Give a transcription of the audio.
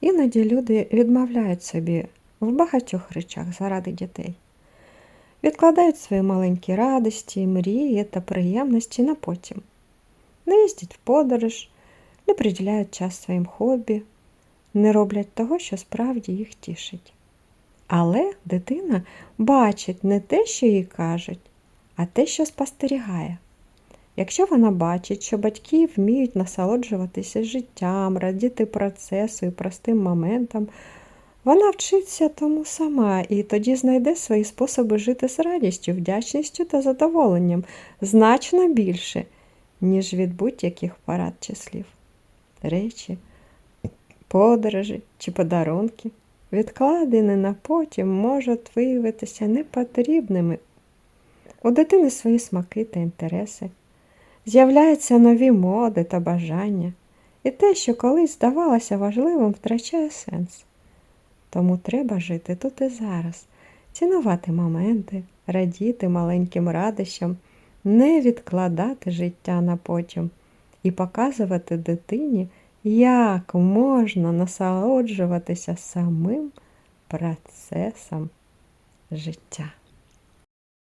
Іноді люди відмовляють собі в багатьох речах заради дітей. Відкладають свої маленькі радості, мрії та приємності на потім. Не їздять в подорож, не приділяють час своїм хобі, не роблять того, що справді їх тішить. Але дитина бачить не те, що їй кажуть, а те, що спостерігає. Якщо вона бачить, що батьки вміють насолоджуватися життям, радіти процесу і простим моментам, вона вчиться тому сама і тоді знайде свої способи жити з радістю, вдячністю та задоволенням значно більше, ніж від будь-яких парад чи слів. Речі, подорожі чи подарунки, відкладені на потім, можуть виявитися непотрібними. У дитини свої смаки та інтереси. З'являються нові моди та бажання, і те, що колись здавалося важливим, втрачає сенс. Тому треба жити тут і зараз, цінувати моменти, радіти маленьким радощам, не відкладати життя на потім і показувати дитині, як можна насолоджуватися самим процесом життя.